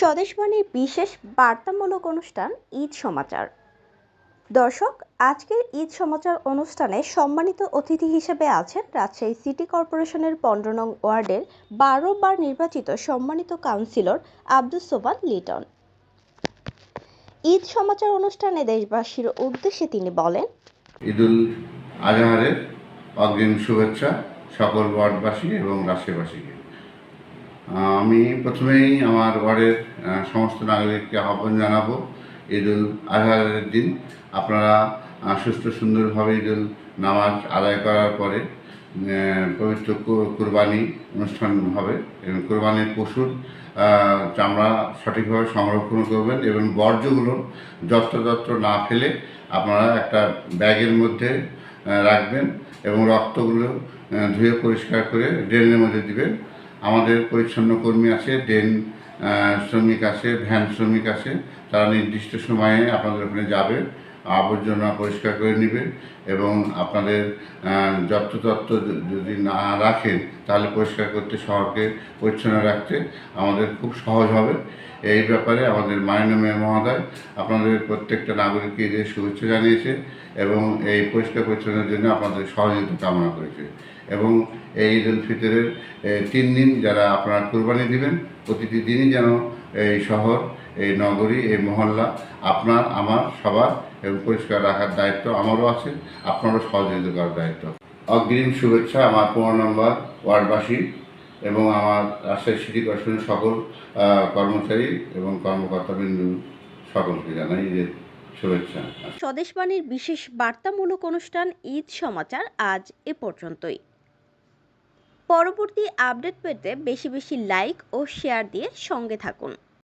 স্বদেশবাণীর বিশেষ বার্তামূলক অনুষ্ঠান ঈদ সমাচার। দর্শক আজকের ঈদ সমাচার অনুষ্ঠানে সম্মানিত অতিথি হিসেবে আছেন রাজশাহী সিটি কর্পোরেশনের পনেরো নং ওয়ার্ডের বারো বার নির্বাচিত সম্মানিত কাউন্সিলর আব্দুস সোবান লিটন। ঈদ সমাচার অনুষ্ঠানে দেশবাসীর উদ্দেশ্যে তিনি বলেন ঈদুল আজহারের অগ্রিম শুভেচ্ছা সকল ওয়ার্ডবাসী এবং আহ, আমি প্রথমেই আমার ঘরের সমস্ত নাগরিককে আহ্বান জানাব ঈদুল আজহারের দিন। আপনারা সুস্থ সুন্দরভাবে ঈদুল নামাজ আদায় করার পরে পবিত্র কুরবানি অনুষ্ঠান হবে এবং কুরবানির পশুর চামড়া সঠিকভাবে সংরক্ষণ করবেন এবং বর্জ্যগুলো যত্রতত্র না ফেলে আপনারা একটা ব্যাগের মধ্যে রাখবেন এবং রক্তগুলো ধুয়ে পরিষ্কার করে ড্রেনের মধ্যে দিবেন। আমাদের পরিচ্ছন্ন কর্মী আছে, ড্রেন শ্রমিক আছে, ভ্যান শ্রমিক আছে, তারা নির্দিষ্ট সময়ে আপনাদের ওখানে যাবে। আবর্জনা পরিষ্কার করে নেবে এবং আপনাদের আহ, যত্রতত্র যদি না রাখেন তাহলে পরিষ্কার করতে শহরকে পরিচ্ছন্ন রাখতে আমাদের খুব সহজ হবে। এই ব্যাপারে আমাদের মাননীয় মেয়র মহোদয় আপনাদের প্রত্যেকটা নাগরিককে ঈদের শুভেচ্ছা জানিয়েছে এবং এই পরিষ্কার পরিচ্ছন্নের জন্য আপনাদের সহযোগিতা কামনা করেছে। এবং এই ঈদ উল ফিতরের তিন দিন যারা আপনারা কোরবানি দিবেন প্রতিটি দিনই যেন এই শহর, এই নগরী, এই মহল্লা, আপনার, আমার, সবার, এবং পরিষ্কার রাখার দায়িত্ব আমারও আছে, আপনারও সহযোগিতা করার দায়িত্ব। অগ্রিম শুভেচ্ছা আমার পনেরো নম্বর ওয়ার্ডবাসী এবং আমার রাজশাহী সিটি কর্পোরেশনের সকল কর্মচারী এবং কর্মকর্তাবৃন্দ সকলকে জানাই ঈদের শুভেচ্ছা। স্বদেশবাণীর বিশেষ বার্তামূলক অনুষ্ঠান ঈদ সমাচার আজ এ পর্যন্তই। পরবর্তী আপডেট পেতে বেশি বেশি লাইক ও শেয়ার দিয়ে সঙ্গে থাকুন।